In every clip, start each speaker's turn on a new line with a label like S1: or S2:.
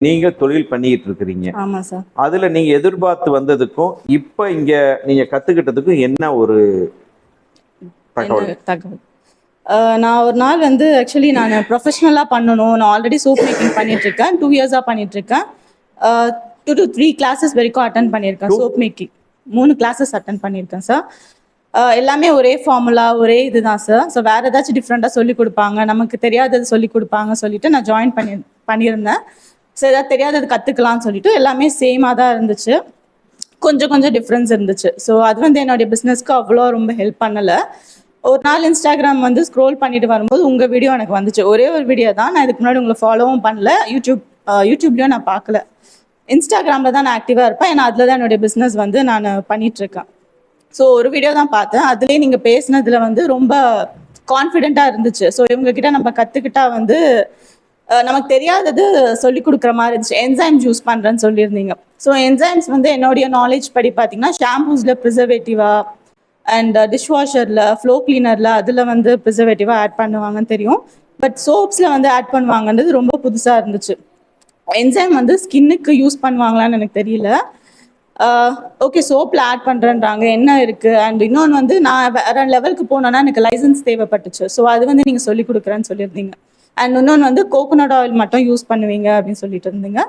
S1: நீங்க தொழில் பண்ணிட்டு இருக்கிறீங்க
S2: ஆமா சார்.
S1: அதுல நீங்க எதிர்பார்த்து வந்ததுக்கும் இப்ப இங்க நீங்க கத்துக்கிட்டதுக்கும் என்ன ஒரு தகவல்?
S2: தகவல்? நான் ஒரு நாள் வந்து ஆக்சுவலி நான் ப்ரொஃபஷ்னலாக பண்ணணும். நான் ஆல்ரெடி சோப் மேக்கிங் பண்ணிட்டு இருக்கேன் டூ இயர்ஸாக பண்ணிட்டு இருக்கேன் டூ டு த்ரீ கிளாஸஸ் வரைக்கும் அட்டன் பண்ணியிருக்கேன் சோப் மேக்கிங் மூணு கிளாஸஸ் அட்டன் பண்ணியிருக்கேன் சார் எல்லாமே ஒரே ஃபார்முலா ஒரே இதுதான் சார் ஸோ வேற ஏதாச்சும் டிஃப்ரெண்ட்டாக சொல்லி கொடுப்பாங்க. நமக்கு தெரியாதது சொல்லி கொடுப்பாங்க சொல்லிட்டு நான் ஜாயின் பண்ணி பண்ணியிருந்தேன். ஸோ ஏதாவது தெரியாதது கற்றுக்கலாம்னு சொல்லிட்டு எல்லாமே சேமாக தான் இருந்துச்சு. கொஞ்சம் கொஞ்சம் டிஃப்ரென்ஸ் இருந்துச்சு. ஸோ அது வந்து என்னுடைய பிஸ்னஸ்க்கு அவ்வளோ ரொம்ப ஹெல்ப் பண்ணலை. ஒரு நாள் இன்ஸ்டாகிராம் வந்து ஸ்க்ரோல் பண்ணிட்டு வரும்போது உங்கள் வீடியோ எனக்கு வந்துச்சு. ஒரே ஒரு வீடியோ தான். நான் இதுக்கு முன்னாடி உங்களை ஃபாலோவும் பண்ணல. யூடியூப் யூடியூப்லேயும் நான் பார்க்கல. இன்ஸ்டாகிராமில் தான் நான் ஆக்டிவாக இருப்பேன். ஏன்னா அதில் தான் என்னுடைய பிஸ்னஸ் வந்து நான் பண்ணிகிட்ருக்கேன் ஸோ ஒரு வீடியோ தான் பார்த்தேன். அதுலேயே நீங்கள் பேசினதில் வந்து ரொம்ப கான்ஃபிடென்ட்டாக இருந்துச்சு. ஸோ இவங்கக்கிட்ட நம்ம கற்றுக்கிட்டா வந்து நமக்கு தெரியாதது சொல்லி கொடுக்குற மாதிரி இருந்துச்சு. என்சைம்ஸ் யூஸ் பண்ணுறேன்னு சொல்லியிருந்தீங்க. ஸோ என்சைம்ஸ் வந்து என்னுடைய நாலேஜ் படி பார்த்தீங்கன்னா ஷாம்பூஸில் ப்ரிசர்வேட்டிவாக அண்ட் டிஷ்வாஷரில் ஃப்ளோ கிளீனரில் அதில் வந்து ப்ரிசர்வேட்டிவாக ஆட் பண்ணுவாங்கன்னு தெரியும். பட் சோப்ஸில் வந்து ஆட் பண்ணுவாங்கன்றது ரொம்ப புதுசாக இருந்துச்சு. என்சைம் வந்து ஸ்கின்னுக்கு யூஸ் பண்ணுவாங்களான்னு எனக்கு தெரியல. ஓகே சோப்பில் ஆட் பண்ணுறேன்றாங்க என்ன இருக்குது அண்ட் இன்னொன்று வந்து நான் வேற லெவலுக்கு போனோன்னா எனக்கு லைசன்ஸ் தேவைப்பட்டுச்சு. ஸோ அது வந்து நீங்கள் சொல்லி கொடுக்குறேன்னு சொல்லியிருந்தீங்க. அண்ட் இன்னொன்று வந்து கோகோனட் ஆயில் மட்டும் யூஸ் பண்ணுவீங்க அப்படின்னு சொல்லிட்டு இருந்தீங்க.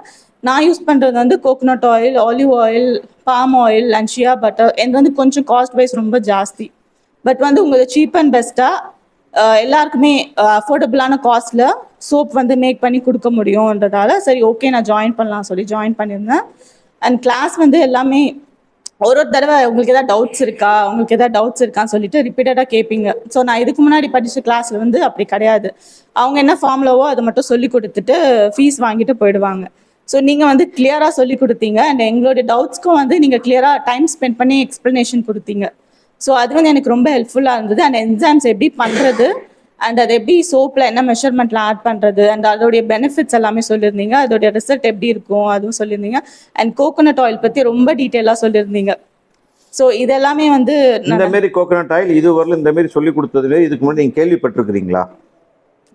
S2: நான் யூஸ் பண்ணுறது வந்து coconut oil olive oil palm oil and shea butter இது வந்து கொஞ்சம் காஸ்ட் வைஸ் ரொம்ப ஜாஸ்தி. பட் வந்து உங்களுக்கு சீப் அண்ட் பெஸ்ட்டாக எல்லாருக்குமே அஃபோர்டபுளான காஸ்ட்டில் சோப் வந்து மேக் பண்ணி கொடுக்க முடியும்ன்றதால சரி ஓகே நான் ஜாயின் பண்ணலாம் சொல்லி ஜாயின் பண்ணியிருந்தேன். அண்ட் கிளாஸ் வந்து எல்லாமே ஒரு ஒரு தடவை உங்களுக்கு ஏதாவது டவுட்ஸ் இருக்கா? உங்களுக்கு ஏதாவது டவுட்ஸ் இருக்கான்னு சொல்லிட்டு ரிப்பீட்டடாக கேட்பீங்க ஸோ நான் இதுக்கு முன்னாடி படித்த கிளாஸில் வந்து அப்படி கிடையாது. அவங்க என்ன ஃபார்ம்லவோ அதை மட்டும் சொல்லி கொடுத்துட்டு ஃபீஸ் வாங்கிட்டு போயிடுவாங்க. ஸோ நீங்கள் வந்து கிளியராக சொல்லி கொடுத்தீங்க. அண்ட் எங்களுடைய டவுட்ஸ்க்கும் வந்து நீங்கள் கிளியராக டைம் ஸ்பெண்ட் பண்ணி எக்ஸ்ப்ளனேஷன் கொடுத்தீங்க. ஸோ அது வந்து எனக்கு ரொம்ப ஹெல்ப்ஃபுல்லாக இருந்தது. அண்ட் எக்ஸாம்ஸ் எப்படி பண்ணுறது அண்ட் அது எப்படி சோப்பில் என்ன மெஷர்மெண்ட்டில் ஆட் பண்ணுறது அண்ட் அதோடைய பெனிஃபிட்ஸ் எல்லாமே சொல்லியிருந்தீங்க. அதோடைய ரிசல்ட் எப்படி இருக்கும்? அதுவும் சொல்லியிருந்தீங்க. அண்ட் கோகோனட் ஆயில் பற்றி ரொம்ப டீட்டெயிலாக சொல்லியிருந்தீங்க. ஸோ இதெல்லாமே வந்து
S1: இந்த மாதிரி கோகனட் ஆயில் இதுவரையிலும் இந்த மாதிரி சொல்லி கொடுத்ததுல இதுக்கு முன்னாடி நீங்க கேள்விப்பட்டிருக்கிறீங்களா?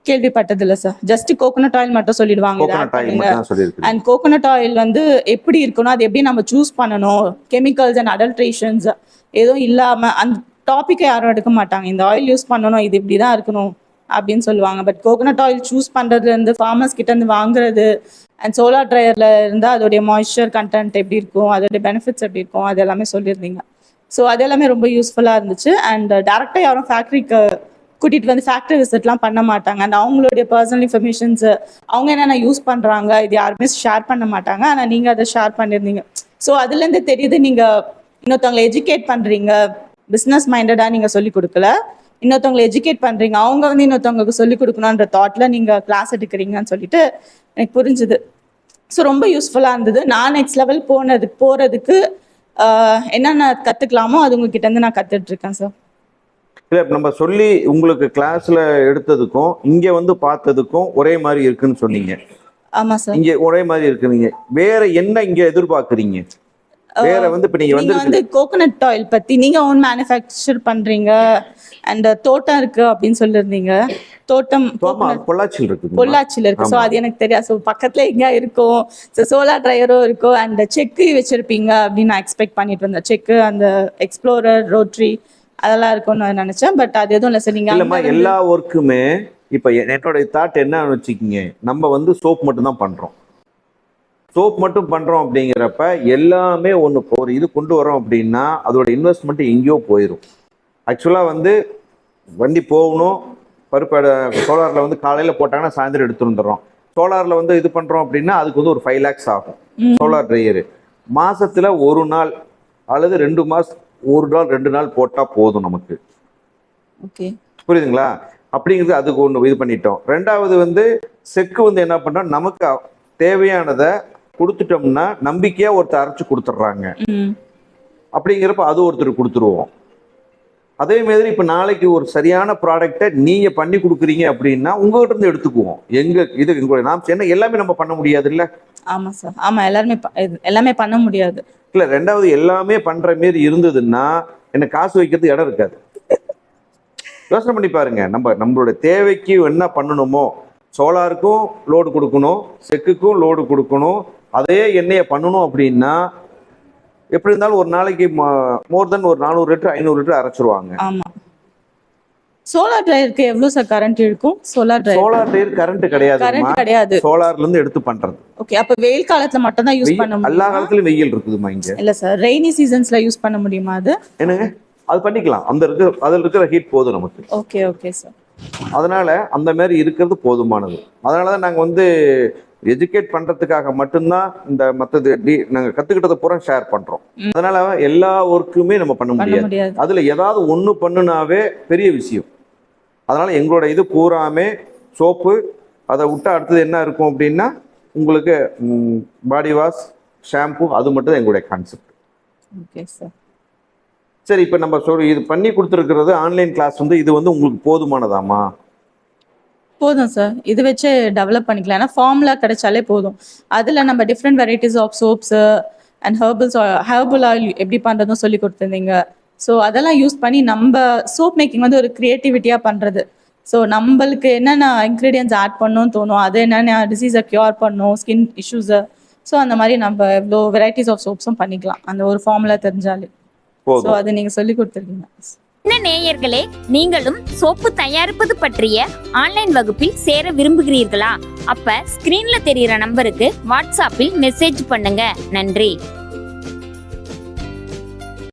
S2: கேள்விப்பட்டது இல்லை சார் ஜஸ்ட் கோகோனட் ஆயில் மட்டும் சொல்லிடுவாங்க. இதை அண்ட் கோகோனட் ஆயில் வந்து எப்படி இருக்கணும் அது எப்படி நம்ம சூஸ் பண்ணணும்? கெமிக்கல்ஸ் அண்ட் அடல்ட்ரேஷன்ஸ் எதுவும் இல்லாம அந்த டாப்பிக்கை யாரும் எடுக்க மாட்டாங்க. இந்த ஆயில் யூஸ் பண்ணணும் இது இப்படி தான் இருக்கணும் அப்படின்னு சொல்லுவாங்க. பட் கோகோனட் ஆயில் சூஸ் பண்ணுறதுலேருந்து ஃபார்மர்ஸ் கிட்டேருந்து வாங்குறது அண்ட் சோலார் ட்ரையரில் இருந்தால் அதோடைய மாய்ஸ்சர் கண்டென்ட் எப்படி இருக்கும் அதோடைய பெனிஃபிட்ஸ் எப்படி இருக்கும் அது எல்லாமே சொல்லியிருந்தீங்க. ஸோ அது எல்லாமே ரொம்ப யூஸ்ஃபுல்லாக இருந்துச்சு. அண்ட் டேரெக்டாக uh, யாரும் ஃபேக்ட்ரிக்கு கூட்டிகிட்டு வந்து ஃபேக்ட்ரி விசிட்லாம் பண்ண மாட்டாங்க. அண்ட் அவங்களுடைய பர்சனல் இன்ஃபர்மேஷன்ஸ் அவங்க என்னென்ன யூஸ் பண்ணுறாங்க இது யாருமே ஷேர் பண்ண மாட்டாங்க. ஆனால் நீங்கள் அதை ஷேர் பண்ணியிருந்தீங்க ஸோ அதுலேருந்து தெரியுது நீங்கள் இன்னொருத்தவங்களை எஜுகேட் பண்ணுறீங்க பிஸ்னஸ் மைண்டடாக நீங்கள் சொல்லிக் கொடுக்கல. இன்னொருத்தவங்களை எஜுகேட் பண்ணுறீங்க அவங்க வந்து இன்னொருத்தவங்களுக்கு சொல்லிக் கொடுக்கணுன்ற தாட்டில் நீங்கள் கிளாஸ் எடுக்கிறீங்கன்னு சொல்லிட்டு எனக்கு புரிஞ்சுது. ஸோ ரொம்ப யூஸ்ஃபுல்லாக இருந்தது. நான் நெக்ஸ்ட் லெவல் போனதுக்கு போகிறதுக்கு என்னென்ன கற்றுக்கலாமோ அது உங்ககிட்ட இருந்து நான் கற்றுட்டு இருக்கேன் சார்
S1: இல்ல இப்ப நம்ம சொல்லி உங்களுக்கு கிளாஸ்ல எடுத்ததுக்கும் இங்க வந்து பார்த்ததுக்கும் ஒரே மாதிரி இருக்குன்னு சொன்னீங்க.
S2: ஆமாம் சார்
S1: இங்க ஒரே மாதிரி இருக்குறீங்க வேற என்ன இங்க எதிர்பார்க்கறீங்க? வேற வந்து இப்ப நீங்க வந்து
S2: வந்து கோகனட் ஆயில் பத்தி நீங்க ஓன் மேனுஃபேக்சர் பண்றீங்க. அண்ட் தோட்டம் இருக்கு அப்படின்னு சொல்லியிருந்தீங்க தோட்டம்
S1: பொள்ளாச்சியில் இருக்கு
S2: பொள்ளாச்சியில இருக்கு. ஸோ அது எனக்கு தெரியாது. ஸோ பக்கத்துல எங்க இருக்கும் ஸோ சோலார் ட்ரையரும் இருக்கும் அண்ட் செக்கு வச்சிருப்பீங்க அப்படின்னு நான் எக்ஸ்பெக்ட் பண்ணிட்டு இருந்தேன். செக்கு அந்த எக்ஸ்ப்ளோரர் ரோட்ரி அதெல்லாம் இருக்கும்னு நான் நினைச்சேன். பட் அது எதுவும் இல்லை. சார் நீங்க
S1: எல்லா ஒர்க்குமே இப்ப என்னோட தாட் என்னன்னு வச்சுக்கிங்க. நம்ம வந்து சோப் மட்டும் தான் பண்றோம். சோப் மட்டும் பண்றோம் அப்படிங்கிறப்ப எல்லாமே ஒன்று ஒரு இது கொண்டு வரோம் அப்படின்னா அதோட இன்வெஸ்ட்மெண்ட் எங்கேயோ போயிடும் ஆக்சுவலா வந்து வண்டி போகணும். பருப்பு சோலார்ல வந்து காலையில போட்டாங்கன்னா சாயந்தரம் எடுத்து வந்துடுறோம். சோலார்ல வந்து இது பண்றோம் அப்படின்னா அதுக்கு வந்து ஒரு ஃபைவ் லேக்ஸ் ஆகும். சோலார் ட்ரையரு மாசத்துல ஒரு நாள் அல்லது ரெண்டு மாசம் ஒரு நாள் ரெண்டு நாள் போட்டா போதும் நமக்கு.
S2: ஓகே.
S1: புரியுதுங்களா? அப்படிங்கிறது அதுக்கு ஒன்று இது பண்ணிட்டோம். ரெண்டாவது வந்து செக்கு வந்து என்ன பண்ணோம் நமக்கு தேவையானதை கொடுத்துட்டோம்னா நம்பிக்கையா ஒருத்தர் அரைச்சு கொடுத்துட்றாங்க. அப்படிங்கிறப்ப அது ஒருத்தர் கொடுத்துருவோம். அதே மாதிரி இப்போ நாளைக்கு ஒரு சரியான ப்ராடக்டை நீங்க பண்ணி கொடுக்குறீங்க அப்படின்னா உங்ககிட்ட இருந்து எடுத்துக்குவோம். எங்க இது எங்களுடைய நாம் என்ன எல்லாமே நம்ம பண்ண முடியாது இல்ல
S2: ஆமா சார் ஆமா எல்லாருமே எல்லாமே பண்ண முடியாது.
S1: இல்ல ரெண்டாவது எல்லாமே பண்ற மாரி இருந்ததுன்னா என்ன காசு வைக்கிறதுக்கு இடம் இருக்காது. யோசனை பண்ணி பாருங்க. நம்ம நம்மளோட தேவைக்கு என்ன பண்ணணுமோ சோலாருக்கும் லோடு கொடுக்கணும் செக்குக்கும் லோடு கொடுக்கணும் அதே எண்ணெயை பண்ணணும் அப்படின்னா எப்படி இருந்தாலும் ஒரு நாளைக்கு மோர் தென் ஒரு நானூறு லிட்டர் ஐநூறு லிட்டர் அரைச்சிருவாங்க.
S2: ஆமா. சோலார் டிரைவருக்கு எவ்வளவு சார் கரண்ட் இருக்கும்? Solar driver
S1: solar tyre current கிடையாதுமா
S2: current கிடையாது.
S1: சோலார்ல இருந்து எடுத்து பண்றது.
S2: ஓகே அப்ப வெயில் காலத்துல மட்டும் தான் யூஸ் பண்ண
S1: எல்லா காலத்துலயும் வெயில் இருக்குதுமா இங்க.
S2: இல்ல சார் ரெய்னி சீசன்ஸ்ல யூஸ் பண்ண முடியுமா அது?
S1: என்னங்க? அது பண்ணிக்கலாம். அந்த இருக்கிற அதில் இருக்கிற ஹீட் போதும் நமக்கு.
S2: ஓகே ஓகே சார்
S1: அதனால அந்த மாதிரி இருக்கிறது போதுமானது. அதனால தான் நாங்கள் வந்து எஜுகேட் பண்றதுக்காக மட்டும்தான் இந்த மற்றது டி நாங்கள் கத்துக்கிட்டதை பூரா ஷேர் பண்றோம். அதனால எல்லா ஒர்க்குமே நம்ம பண்ண முடியாது. அதுல ஏதாவது ஒண்ணு பண்ணுனாவே பெரிய விஷயம். அதனால எங்களோட இது பூராமே சோப்பு அதை விட்டா அடுத்தது என்ன இருக்கும் அப்படின்னா உங்களுக்கு பாடி வாஷ் ஷாம்பு அது மட்டும் தான் எங்களுடைய கான்செப்ட்
S2: ஓகே சார்
S1: சரி இப்போ நம்ம சொல் இது பண்ணி கொடுத்துருக்கிறது ஆன்லைன் கிளாஸ் வந்து இது வந்து உங்களுக்கு போதுமானதாமா?
S2: போதும் சார் இது வச்சு டெவலப் பண்ணிக்கலாம். ஏன்னா ஃபார்முலா கிடைச்சாலே போதும். அதுல நம்ம different varieties of soaps and herbals herbal oil எப்படி பண்றதும் சொல்லி கொடுத்துருந்தீங்க. ஸோ அதெல்லாம் யூஸ் பண்ணி நம்ம சோப் மேக்கிங் வந்து ஒரு கிரியேட்டிவிட்டியா பண்றது. ஸோ நம்மளுக்கு என்னென்ன இன்க்ரீடியன்ஸ் ஆட் பண்ணணும்னு தோணும் அது என்னென்ன டிசீஸை க்யூர் பண்ணும் ஸ்கின் இஷ்யூஸை ஸோ அந்த மாதிரி நம்ம எவ்வளோ வெரைட்டிஸ் ஆஃப் சோப்ஸும் பண்ணிக்கலாம். அந்த ஒரு ஃபார்முலா தெரிஞ்சாலே. ஸோ அது நீங்க சொல்லி கொடுத்துருக்கீங்க.
S3: என்ன நேயர்களே நீங்களும் சோப்பு தயாரிப்பது பற்றிய ஆன்லைன் வகுப்பில் சேர விரும்புகிறீர்களா? அப்ப ஸ்கிரீன்ல தெரியற நம்பருக்கு வாட்ஸ்அப்பில் மெசேஜ் பண்ணுங்க. நன்றி.